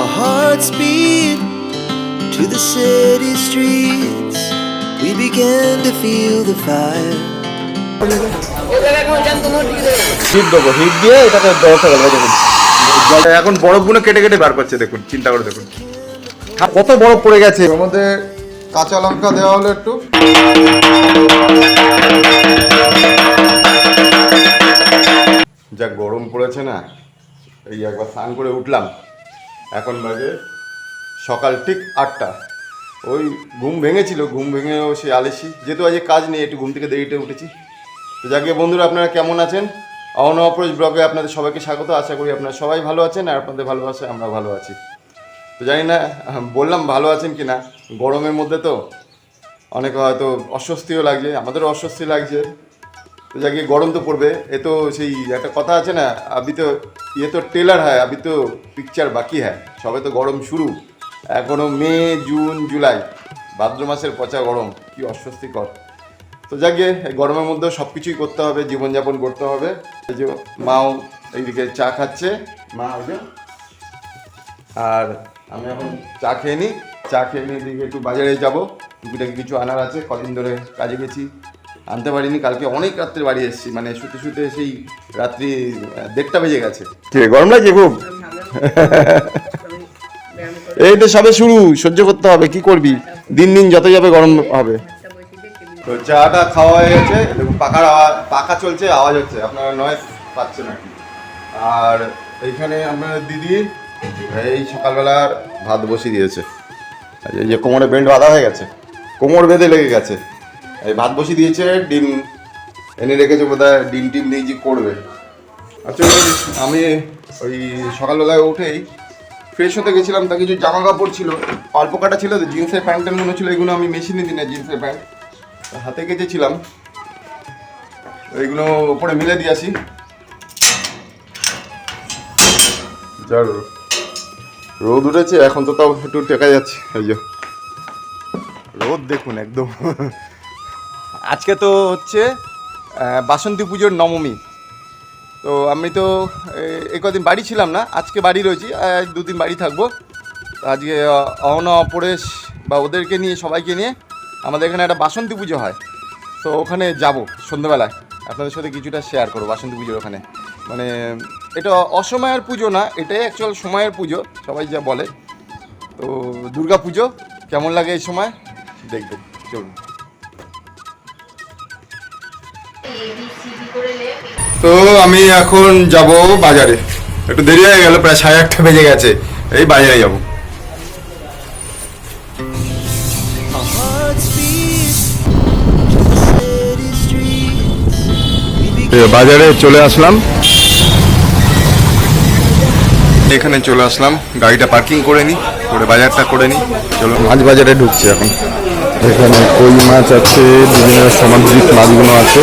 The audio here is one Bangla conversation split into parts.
Our hearts beat to the city streets. We began to feel the fire. Heat দেবো হিট দিয়ে এটাকে দেখুন এখন বরফগুলো কেটে কেটে বার করছে দেখুন চিন্তা করে দেখুন। কত বরফ পড়ে গেছে। এর মধ্যে কাঁচা লঙ্কা দেওয়া হলো একটু। যা গরম পড়েছে না। এই একবার স্নান করে উঠলাম। এখন বাজে সকাল ঠিক আটটা। ওই ঘুম ভেঙেছিল, ঘুম ভেঙেও সে আলেসি। যেহেতু আজকে কাজ নেই, একটু ঘুম থেকে দেরিতে উঠেছি। তো যাকে বন্ধুরা, আপনারা কেমন আছেন? অন অপ্রোচ ব্লগে আপনাদের সবাইকে স্বাগত। আশা করি আপনারা সবাই ভালো আছেন আর আপনাদের ভালোবাসায় আমরা ভালো আছি। তো জানি না, বললাম ভালো আছেন কি না গরমের মধ্যে তো অনেকে হয়তো অস্বস্তিও লাগছে, আমাদেরও অস্বস্তি লাগছে। তো যাকে গরম তো পড়বে। এ তো সেই একটা কথা আছে না আবি তো ইয়ে তো টেলার হয়, আবি তো পিকচার বাকি হ্যায় সবে তো গরম শুরু। এখনও মে, জুন, জুলাই। ভাদ্র মাসের পচা গরম, কি অস্বস্তিকর। তো যাকে গরমের মধ্যে সব কিছুই করতে হবে, জীবনযাপন করতে হবে। এই যে মাও এইদিকে চা খাচ্ছে। মা ওই আর আমি এখন চা খেয়ে নিই চা খেয়ে নিয়ে এদিকে একটু বাজারে যাব। টুকিটাকি কিছু আনার আছে, কদিন ধরে কাজে গেছি। আনতে পারিনি কালকে অনেক রাত্রে বাড়ি এসেছি মানে শুতে শুতে সেই রাত্রি দেড়টা বেজে গেছে। ঠিক গরম লাগছে খুব? এই তো সবে শুরু সহ্য করতে হবে কি করবি? দিন দিন যত যাবে গরম হবে। তো চাটা খাওয়া হয়ে গেছে পাখার আওয়াজ পাখা চলছে আওয়াজ হচ্ছে আপনারা নয় পাচ্ছেন নাকি আর এইখানে আপনার দিদি এই সকালবেলার ভাত বসিয়ে দিয়েছে। আর এই যে কোমরে বেল্ট বাঁধা হয়ে গেছে কোমর বেঁধে লেগে গেছে। এই ভাত বসিয়ে দিয়েছে, ডিম এনে রেখেছে বোধ ডিম টিম দিয়ে যে করবে। আচ্ছা আমি ওই সকালবেলায় উঠেই ফ্রেশ হতে গেছিলাম, তা কিছু জামা কাপড় ছিল, অল্প কাটা ছিল তো জিন্সের প্যান্টের মনে ছিল এগুলো আমি মেশিনে দিই না জিন্সের প্যান্ট। হাতে কেচেছিলাম এইগুলো ওপরে মিলে দিয়ে আসি। যার রোদ উঠেছে, এখন তো তাও একটু টেকা যাচ্ছে, এই রোদ দেখুন একদম। আজকে তো হচ্ছে বাসন্তী পুজোর নবমী। তো আমি তো, এ- কদিন বাড়ি ছিলাম না, আজকে বাড়ি রয়েছি দুদিন বাড়ি থাকব। আজকে অহনা, অপরেশ বা ওদেরকে নিয়ে, সবাইকে নিয়ে আমাদের এখানে একটা বাসন্তী পুজো হয়। তো ওখানে যাব সন্ধ্যেবেলায়। আপনাদের সাথে কিছুটা শেয়ার করব বাসন্তী পুজোর ওখানে। মানে এটা অসময়ের পুজো না, এটাই অ্যাকচুয়াল সময়ের পুজো, সবাই যা বলে। তো দুর্গা পুজো, কেমন লাগে এই সময়? দেখবেন, চলুন। তো আমি এখন যাব বাজারে। একটু দেরি হয়ে গেল, প্রায় সাড়ে আটটা বেজে গেছে। এই বাজারে যাব। বাজারে চলে আসলাম। এখানে চলে আসলাম। গাড়িটা পার্কিং করে নিই করে বাজারটা করে নিই চলো। মাছ বাজারে ঢুকছি এখন। এখানে কই মাছ আছে, বিভিন্ন সামুদ্রিক মাছগুলো আছে।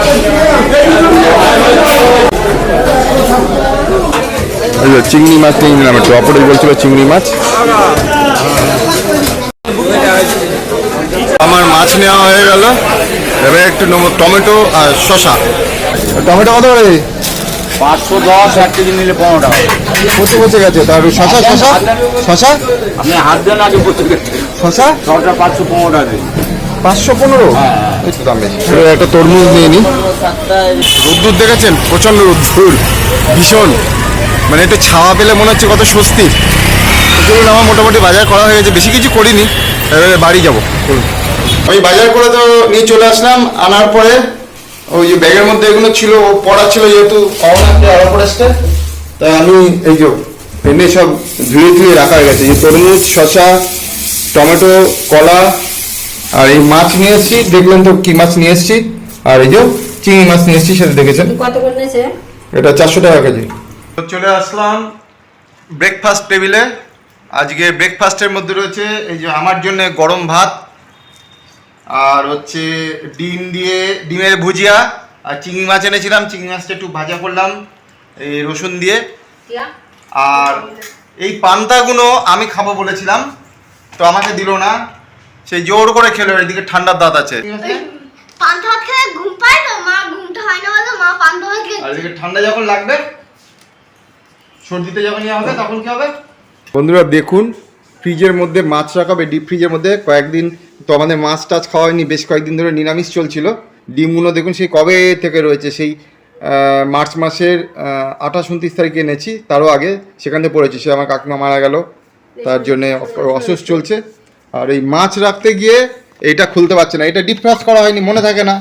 এই। এই চিংড়ি মাছ নিয়ে নিলাম একটু। অপরেই বলছিল চিংড়ি মাছ। আমার মাছ নেওয়া হয়ে গেল। এবার একটু নেব টমেটো আর শশা টমেটো কত করে? পাঁচশো দশ এক কেজি নিলে পনেরো টাকা। পচে পচে গেছে। তার শশা শশা শশা আপনি হাত দেন আগে করতে শশা ছটা পাঁচশো পনেরো টাকা দিন পাঁচশো পনেরো? একটু দাম। বেশি একটা তরমুজ নিয়ে নিই রোদ্দুর দেখেছেন? প্রচণ্ড রোদ্দুর। ভীষণ। মানে একটু ছাওয়া পেলে মনে হচ্ছে কত স্বস্তি। চলুন আমার মোটামুটি বাজার করা হয়ে গেছে। বেশি কিছু করিনি। এবারে বাড়ি যাব। চলুন। আমি বাজার করে তো নিয়ে চলে আসলাম। আনার পরে ওই যে ব্যাগের মধ্যে এগুলো ছিল ও পড়া ছিল যেহেতু তাই আমি এই যে এনে সব ধুয়ে ধুয়ে রাখা হয়ে গেছে। এই তরমুজ শশা টমেটো কলা আর এই মাছ নিয়ে এসেছি। দেখলেন তো কি মাছ নিয়ে এসেছি। আর এই যে চিংড়ি মাছ নিয়ে এসেছি সেটা দেখেছেন? এটা চারশো টাকা কেজি। চলে আসলাম ব্রেকফাস্ট টেবিলে আজকে ব্রেকফাস্টের মধ্যে রয়েছে এই যে আমার জন্য গরম ভাত আর হচ্ছে ডিম দিয়ে ডিমের ভুজিয়া আর চিংড়ি মাছ এনেছিলাম চিংড়ি মাছটা একটু ভাজা করলাম এই রসুন দিয়ে। আর এই পান্তাগুলো আমি খাব বলেছিলাম তো আমাকে দিল না সেই জোর করে খেলো এদিকে ঠান্ডার দাঁত আছে। পান্তা খেলে ঘুম পায় তো মা ঘুমটা হয় না বলে মা পান্তা ভাত আর এদিকে ঠান্ডা যখন লাগবে সর্দিতে যখন ইয়ে হবে তখন কি হবে? বন্ধুরা দেখুন ফ্রিজের মধ্যে মাছ রাখা হবে ডিপ ফ্রিজের মধ্যে কয়েকদিন তো আমাদের মাছ টাছ খাওয়া হয়নি বেশ কয়েকদিন ধরে নিরামিষ চলছিল। ডিমগুলো দেখুন সেই কবে থেকে রয়েছে সেই মার্চ মাসের আঠাশ উনত্রিশ তারিখে এনেছি তারও আগে সেখান থেকে পড়েছি সে আমার কাকিমা মারা গেল তার জন্যে অসুস্থ চলছে। আর এই মাছ রাখতে গিয়ে এটা খুলতে পারছে না এটা ডিপ ফ্রাস করা হয়নি মনে থাকে না।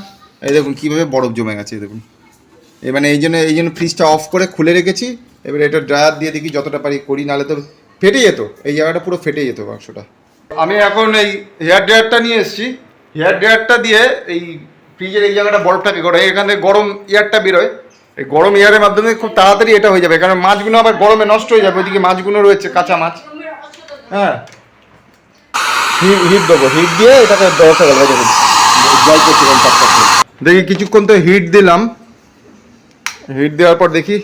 এই দেখুন কীভাবে বরফ জমে গেছে দেখুন। এ মানে এই জন্য এই জন্য ফ্রিজটা অফ করে খুলে রেখেছি। এবার এটা ড্রায়ার দিয়ে দেখি যতটা পারি করি নাহলে তো ফেটে যেত। এই জায়গাটা পুরো ফেটে যেত মাংসটা। আমি এখন এই হেয়ার ড্রায়ারটা নিয়ে এসেছি। হেয়ার ড্রায়ারটা দিয়ে এই ফ্রিজের এই জায়গাটা বরফটাকে করে। এখানে গরম এয়ারটা বেরোয়। এই গরম এয়ারের মাধ্যমে খুব তাড়াতাড়ি এটা হয়ে যাবে। কারণ মাছগুলো আবার গরমে নষ্ট হয়ে যাবে। ওইদিকে মাছগুলো রয়েছে কাঁচা মাছ। হ্যাঁ। হিট হিট দেবো। হিট দিয়ে এটাকে ব্যবস্থা করব দেখুন। জল দেখি কিছুক্ষণ তো হিট দিলাম। হিট দেওয়ার পর দেখি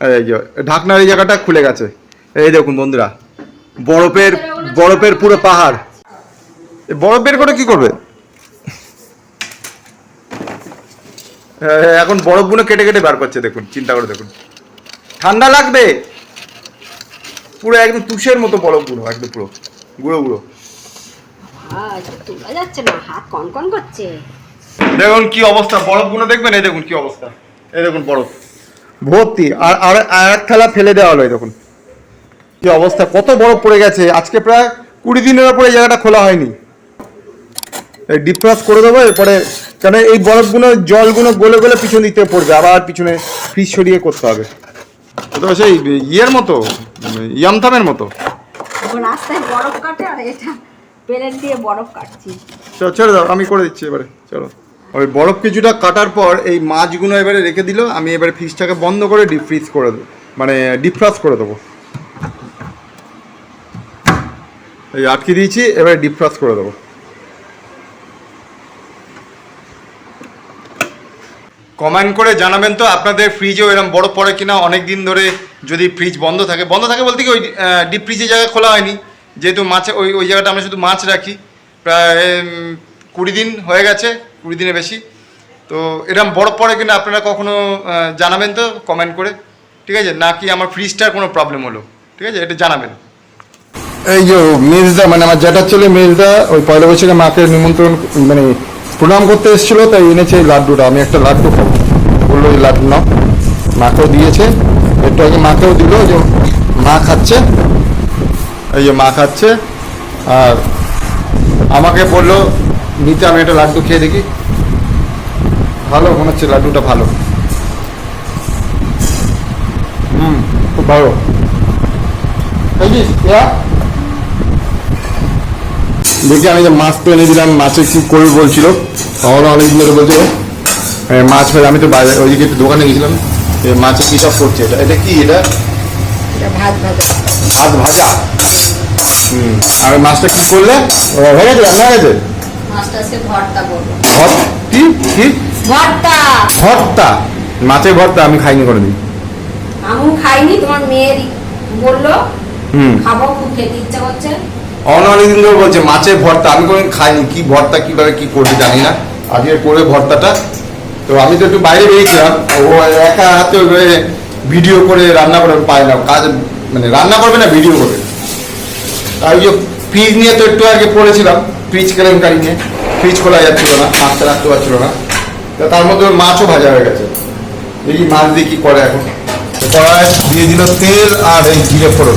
এই যে ঢাকনার এই জায়গাটা খুলে গেছে। এই দেখুন বন্ধুরা বরফের বরফের পুরো পাহাড়। বরফ বের করে কি করবে? এখন বরফগুলো কেটে কেটে বার করছে দেখুন চিন্তা করে দেখুন। ঠান্ডা লাগবে। পুরো একদম তুষের মতো বরফগুলো একদম পুরো। গুঁড়ো গুঁড়ো। যাচ্ছে না হাত কনকন করছে। দেখুন কি অবস্থা বরফগুলো দেখবেন? এই দেখুন কি অবস্থা। এই দেখুন বরফ। ভর্তি আর আর এক থালা ফেলে দেওয়া হলো এই দেখুন। কি অবস্থা কত বরফ পড়ে গেছে। আজকে প্রায় কুড়ি দিনের ওপরে জায়গাটা খোলা হয়নি। এই ডিফ্রাস করে দেবো এরপরে কেন এই বরফগুলো জলগুলো গলে গলে পিছন দিতে পড়বে আবার পিছনে ফ্রিজ সরিয়ে করতে হবে। তো সেই ইয়ের মতো ইয়ামথামের মতো। রাস্তায় বরফ কাটে আর এটা প্লেট দিয়ে বরফ কাটছি। চলো ছেড়ে দাও আমি করে দিচ্ছি এবারে চলো। ওই বরফ কিছুটা কাটার পর এই মাছগুলো এবারে রেখে দিল। আমি এবারে ফ্রিজটাকে বন্ধ করে ডিপ ফ্রিজ করে দেবো। মানে ডিপ করে দেবো। এই আটকে দিয়েছি, এবারে ডিপ করে দেবো। কমেন্ট করে জানাবেন তো, আপনাদের ফ্রিজেও এরকম বরফ পড়ে কিনা? অনেক দিন ধরে যদি ফ্রিজ বন্ধ থাকে। বন্ধ থাকে বলতে কি, ওই ডিপ ফ্রিজের জায়গা খোলা হয়নি। যেহেতু মাছে, ওই ওই জায়গাটা আমরা শুধু মাছ রাখি। প্রায় কুড়ি দিন হয়ে গেছে। কুড়ি দিনের বেশি। তো এরকম বরফ পড়ে কিনা আপনারা কখনো জানাবেন তো কমেন্ট করে। ঠিক আছে? নাকি আমার ফ্রিজটার কোনো প্রবলেম হলো? ঠিক আছে? এটা জানাবেন। এই যে মেজদা মানে আমার জ্যাঠার ছেলে মেজদা ওই পয়লা বৈশাখে মাকে নিমন্ত্রণ মানে প্রণাম করতে এসেছিল, তাই এনেছে এই লাড্ডুটা। আমি একটা লাড্ডু বলল, এই লাড্ডু নাও। মাকেও দিয়েছে। একটু আগে মাকেও দিল যে মা খাচ্ছে। এই যে মা খাচ্ছে। আর আমাকে বলল, নিতে আমি একটা লাড্ডু খেয়ে দেখি। ভালো মনে হচ্ছে লাড্ডুটা ভালো। হুম খুব ভালো। দেখি আমি যে মাছ তো এনে দিলাম মাছে কি করবে বলছিল। তখন অনেকদিন ধরে বলছিল। মাছ ভাই আমি তো বাইরে ওইদিকে একটু দোকানে গেছিলাম। মাছে কি সব করছে এটা? এটা কি এটা? ভাত ভাজা। ভাত ভাজা? হুম আর মাছটা কি করলে? হয়ে গেছে রান্না হয়ে গেছে? মাছটা সে ভর্তা করব কি? কি? ভর্তা। ভর্তা? মাছের ভর্তা আমি খাইনি কোনোদিন। আমু খাইনি তোমার মেয়ের বলল হুম। খাব খুব খেতে ইচ্ছা করছে। অনেকদিন ধরে বলছে মাছের ভর্তা আমি কোনোদিন খাইনি কি ভর্তা কীভাবে কি করবে জানি না। আজকে করে ভর্তাটা। তো আমি তো একটু বাইরে বেরিয়েছিলাম ও একা হাতে ভিডিও করে রান্না করে পায় না। কাজ মানে রান্না করবে না ভিডিও করবে। আর ওই যে ফ্রিজ নিয়ে তো একটু আগে পড়েছিলাম ফ্রিজ কেলেঙ্কারি নিয়ে। ফ্রিজ খোলা যাচ্ছিল না মাছটা রাখতে পারছিল না। তার মধ্যে মাছও ভাজা হয়ে গেছে। দেখি মাছ দিয়ে কি করে এখন? তো কড়ায় দিয়ে দিল তেল আর এই জিরে ফোড়ন।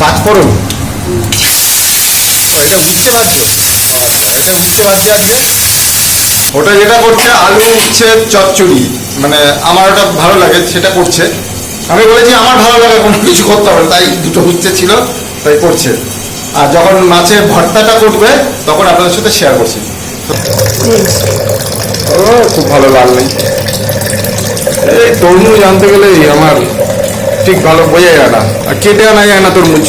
পাঁচ ফোড়ন। এটা বুঝতে পারছি। এটা বুঝতে পারছি আজকে। ওটা যেটা করছে আলু উচ্ছে চচ্চড়ি। মানে আমার ওটা ভালো লাগে সেটা করছে। আমি বলেছি আমার ভালো লাগে কোনো কিছু করতে হবে না, তাই দুটো উচ্ছে ছিল তাই করছে। আর যখন মাছের ভর্তাটা করবে তখন আপনাদের সাথে শেয়ার করছি। ও খুব ভালো লাল নেই। এই তরমুজ আনতে গেলে আমার ঠিক ভালো বোঝা যায় না। আর কেটে আনা যায় না তরমুজ।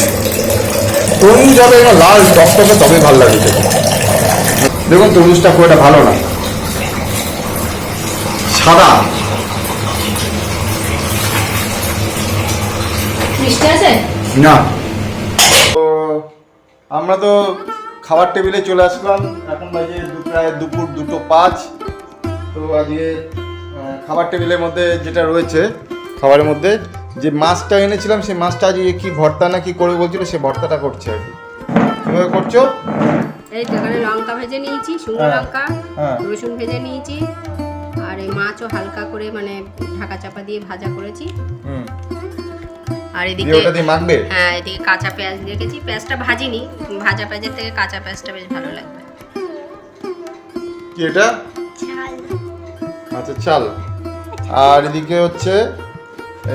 তরমুজ হবে লাল টকটকে তবে ভালো লাগে দেখুন তরমুজটা খুব একটা ভালো না। সাদা। না। তো আমরা তো খাবার টেবিলে চলে আসলাম। এখন বাজে প্রায় দুপুর দুটো পাঁচ। তো আজকে খাবার টেবিলের মধ্যে যেটা রয়েছে খাবারের মধ্যে যে মাছটা এনেছিলাম সেই মাছটা আজকে কি ভর্তা না কি করে বলছিল সে ভর্তাটা করছে আর কি। কীভাবে করছ? এই তো এখানে লঙ্কা ভেজে নিয়েছি শুকনো হ্যাঁ, লঙ্কা হ্যাঁ। রসুন ভেজে নিয়েছি আর এই মাছও হালকা করে মানে ঢাকা চাপা দিয়ে ভাজা করেছি। হুম। আর এদিকে ওটা দিয়ে মাখবে? হ্যাঁ এদিকে কাঁচা পেঁয়াজ রেখেছি। পেঁয়াজটা ভাজিনি ভাজা পেঁয়াজের থেকে কাঁচা পেঁয়াজটা বেশ ভালো লাগবে। কি এটা? আচ্ছা চাল। আর এদিকে হচ্ছে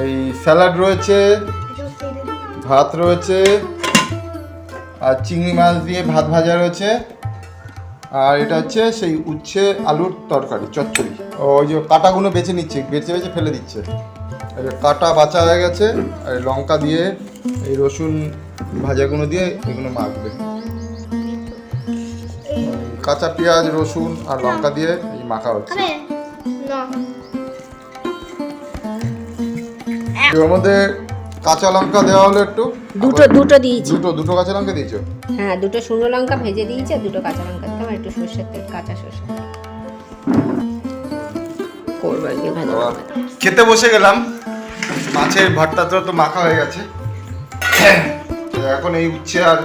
এই স্যালাড রয়েছে, ভাত রয়েছে, আর চিংড়ি মাছ দিয়ে ভাত ভাজা রয়েছে। আর এটা হচ্ছে সেই উচ্ছে আলুর তরকারি, চচ্চড়ি। ওই যে কাটাগুলো বেছে নিচ্ছে, বেছে বেছে ফেলে দিচ্ছে। কাটা বাঁচা হয়ে গেছে, আর লঙ্কা দিয়ে এই রসুন ভাজাগুলো দিয়ে এগুলো মাখবে। কাঁচা পেঁয়াজ, রসুন আর লঙ্কা দিয়ে মাখা হচ্ছে। এর মধ্যে কাঁচা লঙ্কা দেওয়া হলো একটু দুটো দুটো দিয়েছি। দুটো দুটো কাঁচা লঙ্কা দিয়েছ? হ্যাঁ দুটো শুকনো লঙ্কা ভেজে দিয়েছি আর দুটো কাঁচা লঙ্কা দিতাম একটু সর্ষের তেল কাঁচা সর্ষের তেল। করব ভাজা খেতে বসে গেলাম। মাছের ভর্তাটা তো মাখা হয়ে গেছে। এখন এই উচ্ছে আর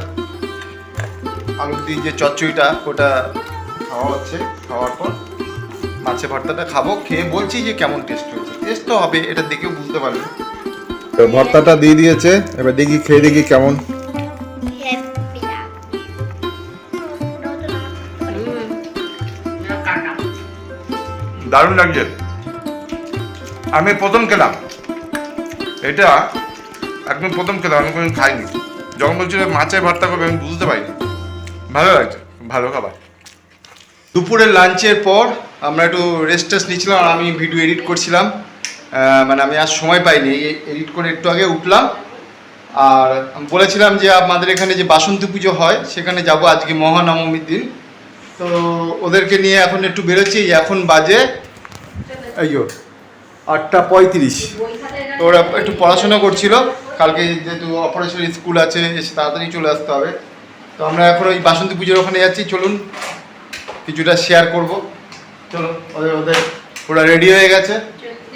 আলু দিয়ে যে চচ্চড়িটা ওটা খাওয়া হচ্ছে খাওয়ার পর। মাছের ভর্তাটা খাব খেয়ে বলছি যে কেমন টেস্ট হয়েছে। টেস্ট তো হবে এটা দেখেও বুঝতে পারবে। তো ভর্তাটা দিয়ে দিয়েছে এবার দেখি খেয়ে দেখি কেমন। হ্যাপি না হুম, না, কাটা। দারুণ লাগছে। আমি প্রথম খেলাম। এটা একদম প্রথম খেলাম আমি কোনো খাইনি। যখন বলছিল মাছের ভর্তা করবে আমি বুঝতে পারিনি। ভালো লাগছে ভালো খাবার। দুপুরের লাঞ্চের পর আমরা একটু রেস্ট টেস্ট নিচ্ছিলাম আর আমি ভিডিও এডিট করছিলাম। মানে আমি আর সময় পাইনি। এডিট করে একটু আগে উঠলাম। আর বলেছিলাম যে আমাদের এখানে যে বাসন্তী পুজো হয়, সেখানে যাব আজকে মহানবমীর দিন। তো ওদেরকে নিয়ে এখন একটু বেরোচ্ছি। এখন বাজে এই আটটা পঁয়ত্রিশ। তো ওরা একটু পড়াশোনা করছিল। কালকে যেহেতু অপারেশন স্কুল আছে, এসে তাড়াতাড়ি চলে আসতে হবে। তো আমরা এখন ওই বাসন্তী পুজোর ওখানে যাচ্ছি। চলুন, কিছুটা শেয়ার করব। চলো, ওদের ওদের ওরা রেডি হয়ে গেছে।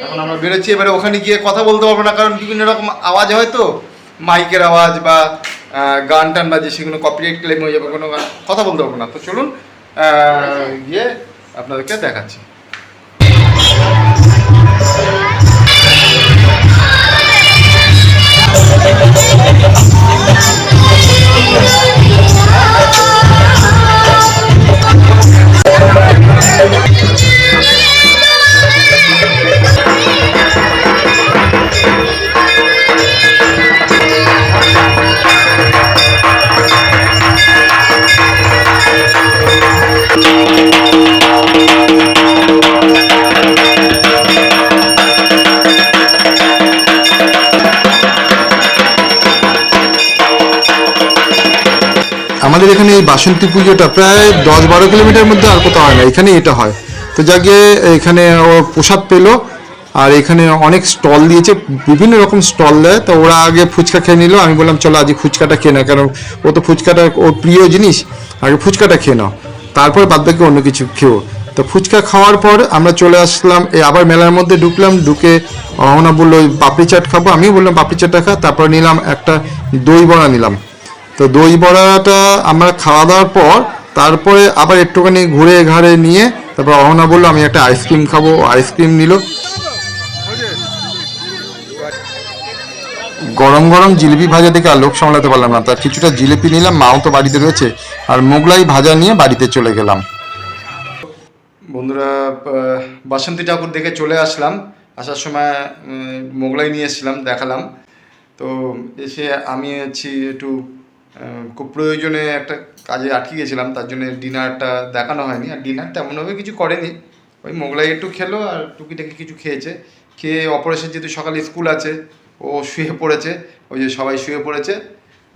এখন আমরা বেরোচ্ছি। এবারে ওখানে গিয়ে কথা বলতে পারব না, কারণ বিভিন্ন রকম আওয়াজ হয় তো। মাইকের আওয়াজ বা গান টান বাজে সেগুলো কপিরাইট ক্লেম হয়ে যাবে, কোনো কথা বলতে পারব না। তো চলুন গিয়ে আপনাদেরকে দেখাচ্ছি। এখানে এই বাসন্তী পুজোটা প্রায় দশ বারো কিলোমিটার মধ্যে আর কোথাও হয় না। এখানে এটা হয়। তো যাকে এখানে ও প্রসাদ পেল আর এখানে অনেক স্টল দিয়েছে, বিভিন্ন রকম স্টল দেয়। তো ওরা আগে ফুচকা খেয়ে নিল। আমি বললাম, চলো আজকে ফুচকাটা খেয়ে না কারণ ও তো ফুচকাটা, ওর প্রিয় জিনিস। আগে ফুচকাটা খেয়ে নাও। তারপর বাদ বাকি অন্য কিছু খেও তো ফুচকা খাওয়ার পর আমরা চলে আসলাম। এই আবার মেলার মধ্যে ঢুকলাম। ঢুকে অহনা বলল, ওই পাপড়ি চাট খাব। আমিও বললাম, পাপড়ি চাটটা খা। তারপর নিলাম একটা দই বড়া নিলাম। তো দই বড়াটা আমরা খাওয়া দাওয়ার পর, তারপরে আবার একটুখানি ঘুরে ঘাড়ে নিয়ে, তারপর অহনা বলল, আমি একটা আইসক্রিম খাব। আইসক্রিম নিল। গরম গরম জিলিপি ভাজা দেখে আর লোক সামলাতে পারলাম না। তার কিছুটা জিলিপি নিলাম, মাও তো বাড়িতে রয়েছে, আর মোগলাই ভাজা নিয়ে বাড়িতে চলে গেলাম। বন্ধুরা বাসন্তী ঠাকুর দেখে চলে আসলাম। আসার সময় মোগলাই নিয়ে এসেছিলাম, দেখালাম। তো এসে আমি হচ্ছি একটু খুব প্রয়োজনে একটা কাজে আটকে গেছিলাম, তার জন্য ডিনারটা দেখানো হয়নি, আর ডিনার তেমনভাবে কিছু করেনি। ওই মোগলাই একটু খেলো আর টুকিটাকি কিছু খেয়েছে। খেয়ে অপারেশন যেহেতু সকালে স্কুল আছে, ও শুয়ে পড়েছে, ওই যে সবাই শুয়ে পড়েছে।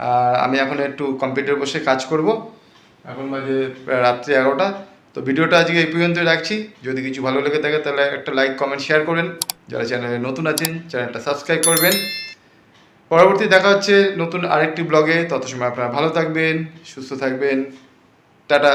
আর আমি এখন একটু কম্পিউটার বসে কাজ করব। এখন বাজে রাত্রি এগারোটা। তো ভিডিওটা আজকে এই পর্যন্তই রাখছি। যদি কিছু ভালো লেগে থাকে তাহলে একটা লাইক, কমেন্ট, শেয়ার করেন যারা চ্যানেলে নতুন আছেন, চ্যানেলটা সাবস্ক্রাইব করবেন। পরবর্তী দেখা হচ্ছে নতুন আরেকটি ব্লগে। তত সময় আপনারা ভালো থাকবেন সুস্থ থাকবেন। টাটা।